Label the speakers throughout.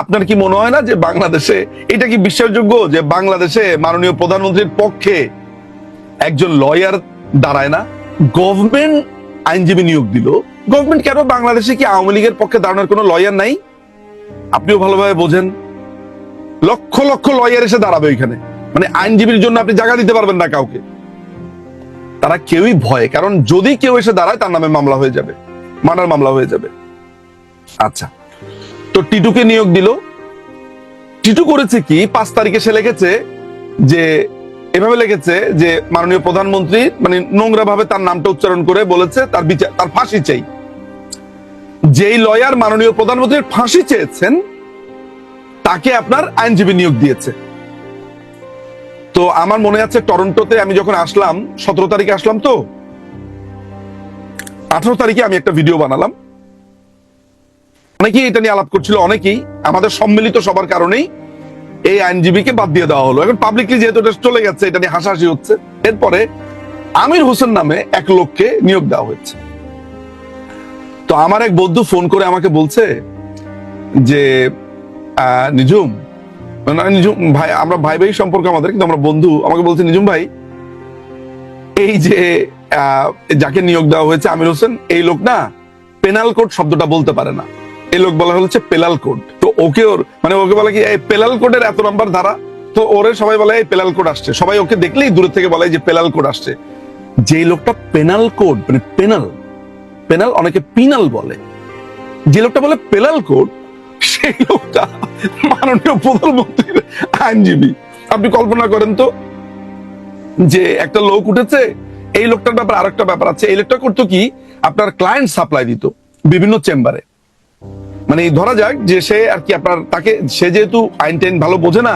Speaker 1: আপনার কি মনে হয় না যে বাংলাদেশে এটা কি বিশ্বাসযোগ্য যে বাংলাদেশে মাননীয় প্রধানমন্ত্রীর পক্ষে একজন লয়ার দাঁড়ায় না? গভর্নমেন্ট আইনজীবী নিয়োগ দিল। গভর্নমেন্ট কেন বাংলাদেশে কি আওয়ামী লীগের পক্ষে দাঁড়ানোর কোনো লয়ার নাই? আপনিও ভালোভাবে বোঝেন। লক্ষ লক্ষ লয়ার এসে দাঁড়াবে ওইখানে। মানে আইনজীবীর জন্য আপনি জায়গা দিতে পারবেন না কাউকে। তারা কেউই ভয়, কারণ যদি কেউ এসে দাঁড়ায়, তার নামে মামলা হয়ে যাবে। মার্ডার মামলা হয়ে যাবে। আচ্ছা। তো টিটুকে নিয়োগ দিল। টিটু করেছে কি, পাঁচ তারিখে সে লিখেছে যে, এভাবে লিখেছে যে, মাননীয় প্রধানমন্ত্রী মানে নোংরা ভাবে তার নামটা উচ্চারণ করে বলেছে, তার বিচার তার ফাঁসি চাই। যেই লয়ার মাননীয় প্রধানমন্ত্রীর ফাঁসি চেয়েছেন, তাকে আপনার আইনজীবী নিয়োগ দিয়েছে। তো আমার মনে আছে টরন্টোতে আমি যখন আসলাম, সতেরো তারিখে আসলাম তো, আঠারো তারিখে আমি একটা ভিডিও বানালাম। অনেকেই এটা নিয়ে আলাপ করছিল, অনেকেই। আমাদের সম্মিলিত সবার কারণেই এই আইনজীবীকে বাদ দিয়ে দেওয়া হলো। এখন পাবলিকলি যেহেতু এটা চলে গেছে, এটা নিয়ে হাসাহাসি হচ্ছে, এরপরে আমির হোসেন নামে এক লোককে নিয়োগ দেওয়া হয়েছে। তো আমার এক বন্ধু ফোন করে আমাকে বলছে যে নিজুম নিজুম ভাই, আমরা ভাই ভাই সম্পর্ক আমাদের, কিন্তু আমরা বন্ধু। আমাকে বলছে নিজুম ভাই, এই যে যাকে নিয়োগ দেওয়া হয়েছে আমির হোসেন, এই লোক না পেনাল কোড শব্দটা বলতে পারে না। এই লোক বলা হচ্ছে পেলাল কোড। তো ওকে ওর মানে ওকে বলে কি পেলাল কোডের এত নম্বর ধারা? তো ওরে সবাই বলে, এই পেলাল কোড আসছে। সবাই ওকে দেখলেই দূরে থেকে বলে যে, পেলাল কোড আসছে। যেই লোকটা পেনাল কোড মানে পেনাল পেনাল অনেকে পিনাল বলে। যে লোকটা বলে পেলাল কোড, সেই লোকটা মাননীয় প্রধানমন্ত্রীর আইনজীবী। আপনি কল্পনা করেন তো যে একটা লোক উঠেছে, এই লোকটার ব্যাপার আরেকটা ব্যাপার আছে। এই লোকটা করতো কি, আপনার ক্লায়েন্ট সাপ্লাই দিত বিভিন্ন চেম্বারে। মানে ধরা যাক যে সে আর কি আপনার তাকে, সে যেহেতু আইন টাইন ভালো বোঝে না,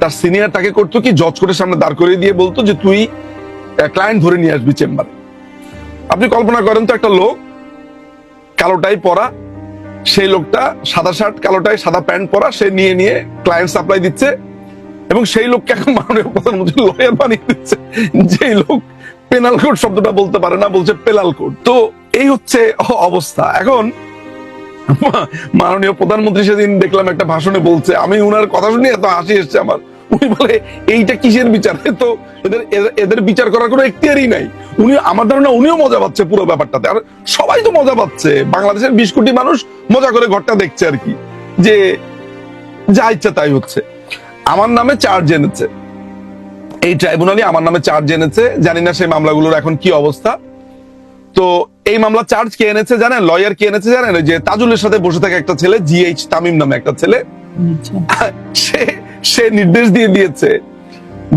Speaker 1: তার সিনিয়র তাকে করতো কি, জজ করে সামনে দাঁড় করিয়ে দিয়ে বলতো যে তুই ক্লায়েন্ট ধরে নিয়ে আসবি চেম্বারে আপনি কল্পনা করেন তো একটা লোক, কালোটাই পরা, সেই লোকটা সাদা শার্ট কালোটাই সাদা প্যান্ট পরা, সে নিয়ে নিয়ে ক্লায়েন্ট সাপ্লাই দিচ্ছে, এবং সেই লোককে এখন মাননীয় প্রধানমন্ত্রী লয়ার বানিয়ে দিচ্ছে, যেই লোক পেনাল কোড শব্দটা বলতে পারে না, বলছে পেলাল কোড তো এই হচ্ছে অবস্থা। এখন মাননীয় প্রধানমন্ত্রী সেদিন দেখলাম একটা ভাষণে বলছে, আমি উনার কথা শুনে এত হাসি এসছে আমার। উনি বলে, এইটা কিসের বিচার? তো এদের, এদের- বিচার করার কোনো এখতিয়ারই নাই। উনি, আমার ধারণা উনিও মজা পাচ্ছে পুরো ব্যাপারটাতে। আর সবাই তো মজা পাচ্ছে। বাংলাদেশের বিশ কোটি মানুষ মজা করে ঘরটা দেখছে আর কি। যে যা ইচ্ছা তাই হচ্ছে। আমার নামে চার্জ এনেছে। এই ট্রাইব্যুনালই আমার নামে চার্জ এনেছে। জানি না সেই মামলাগুলোর এখন কি অবস্থা। তো এই মামলা চার্জ কে এনেছে জানেন? লয়ার কে এনেছে জানেন? যে তাজুলের সাথে বসে থাকে একটা ছেলে জিএইচ তামিম নামে একটা ছেলে। সে সে নির্দেশ দিয়ে দিয়েছে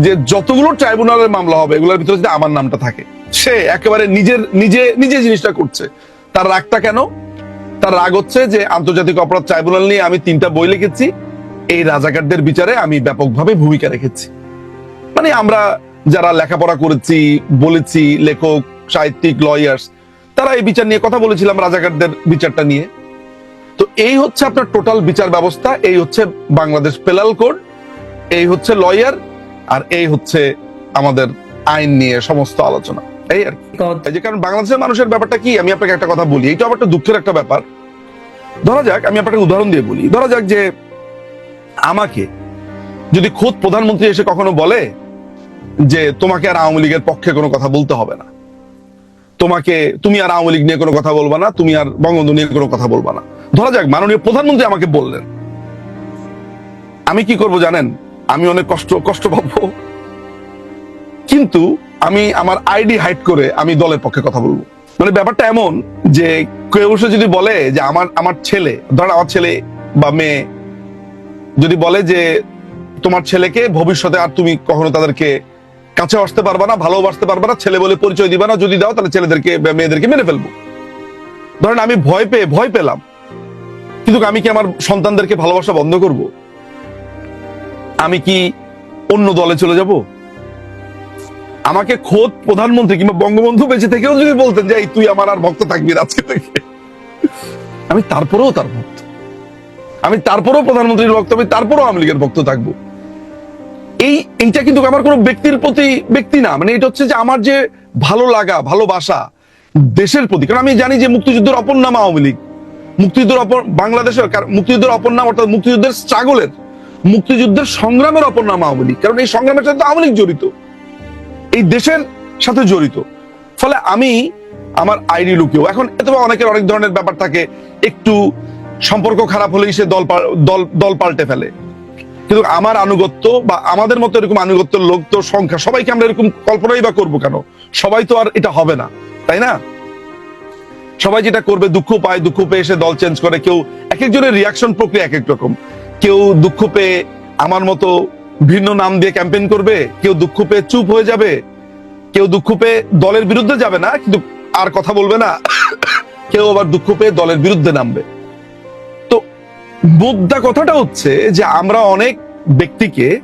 Speaker 1: যে যতগুলো ট্রাইব্যুনালের মামলা হবে এগুলোর ভিতরে যদি আমার নামটা থাকে। সে একেবারে নিজের নিজে নিজে জিনিসটা করছে। তার রাগটা কেন? তার রাগ হচ্ছে যে আন্তর্জাতিক অপরাধ ট্রাইব্যুনাল নিয়ে আমি তিনটা বই লিখেছি। এই রাজাকারদের বিচারে আমি ব্যাপকভাবে ভূমিকা রেখেছি। মানে আমরা যারা লেখাপড়া করেছি বলেছি লেখক সাহিত্যিক লয়ার্স তারা এই বিচার নিয়ে কথা বলেছিলাম রাজাকারদের বিচারটা নিয়ে। তো এই হচ্ছে আপনার টোটাল বিচার ব্যবস্থা এই হচ্ছে বাংলাদেশ পেলাল কোড এই হচ্ছে লয়ার আর এই হচ্ছে আমাদের আইন নিয়ে সমস্ত আলোচনা। এই আর কি। যে কারণ বাংলাদেশের মানুষের ব্যাপারটা কি? আমি আপনাকে একটা কথা বলি এটা আবার একটা দুঃখের একটা ব্যাপার। ধরা যাক আমি আপনাকে উদাহরণ দিয়ে বলি। ধরা যাক যে আমাকে যদি খোদ প্রধানমন্ত্রী এসে কখনো বলে যে তোমাকে আর আওয়ামী লীগের পক্ষে কোনো কথা বলতে হবে না তোমাকে, তুমি আর আওয়ামী লীগ নিয়ে কোনো কথা বলবা না, তুমি আর বঙ্গবন্ধু নিয়ে কোনো কথা বলবা না। ধরা যাক, মাননীয় প্রধানমন্ত্রী আমাকে বললেন। আমি কি করব জানেন? আমি অনেক কষ্ট কষ্ট পাবো। কিন্তু আমি আমার আইডি হাইড করে আমি দলের পক্ষে কথা বলব। মানে ব্যাপারটা এমন যে, কেউ যদি বলে যে আমার আমার ছেলে ধর আমার ছেলে বা মেয়ে যদি বলে যে, তোমার ছেলেকে ভবিষ্যতে আর তুমি কখনো তাদেরকে কাছে আসতে পারবা না ভালোবাসতে পারবা না, ছেলে বলে পরিচয় দিবা না, যদি দাও তাহলে ছেলেদেরকে মেয়েদেরকে মেরে ফেলব। ধরেন আমি ভয় পেয়ে, ভয় পেলাম। কিন্তু আমি কি আমার সন্তানদেরকে ভালোবাসা বন্ধ করব? আমি কি অন্য দলে চলে যাব? আমাকে খোদ প্রধানমন্ত্রী কিংবা বঙ্গবন্ধু বেঁচে থেকেও যদি বলতেন যে তুই আমার আর ভক্ত থাকবি আজকে থেকে। আমি তারপরেও তার ভক্ত। আমি তারপরেও প্রধানমন্ত্রীর ভক্ত, আমি তারপরেও আওয়ামী লীগের ভক্ত থাকব। এই এইটা কিন্তু আমার কোনো ব্যক্তির প্রতি, ব্যক্তি না। মানে এটা হচ্ছে যে আমার যে ভালো লাগা, ভালোবাসা দেশের প্রতি। কারণ আমি জানি যে মুক্তিযুদ্ধের অপর নাম আওয়ামী লীগ। মুক্তিযুদ্ধের অপর বাংলাদেশের মুক্তিযুদ্ধের অপর নাম অর্থাৎ মুক্তিযুদ্ধের স্ট্রাগলের, মুক্তিযুদ্ধের সংগ্রামের অপর নাম আওয়ামী লীগ। কারণ এই সংগ্রামের সাথে আওয়ামী লীগ জড়িত। এই দেশের সাথে জড়িত। ফলে আমি আমার আইডি লুকিয়েও এখন এত অনেকের অনেক ধরনের ব্যাপার থাকে। একটু সম্পর্ক খারাপ হলেই সে দল দল দল পাল্টে ফেলে। কিন্তু আমার আনুগত্য বা আমাদের মতো এরকম আনুগত্যের লোক তো সংখ্যা, সবাইকে আমরা এরকম কল্পনাই বা করব কেন? সবাই তো আর এটা হবে না, তাই না? সবাই যেটা করবে, দুঃখ পায়, দুঃখ পেয়ে এসে দল চেঞ্জ করে, কেউ এক একজনের রিয়াকশন প্রক্রিয়া এক এক রকম। কেউ দুঃখ পেয়ে আমার মতো ভিন্ন নাম দিয়ে ক্যাম্পেইন করবে, কেউ দুঃখ পেয়ে চুপ হয়ে যাবে, কেউ দুঃখ পেয়ে দলের বিরুদ্ধে যাবে না, কিন্তু আর কথা বলবে না, কেউ আবার দুঃখ পেয়ে দলের বিরুদ্ধে নামবে। মুদ্রা কথাটা হচ্ছে যে আমরা অনেক ব্যক্তিকে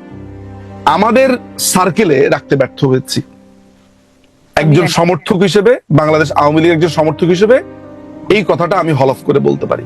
Speaker 1: আমাদের সার্কেলে রাখতে ব্যর্থ হয়েছি। একজন সমর্থক হিসেবে বাংলাদেশ আওয়ামী লীগের একজন সমর্থক হিসেবে এই কথাটা আমি হলফ করে বলতে পারি।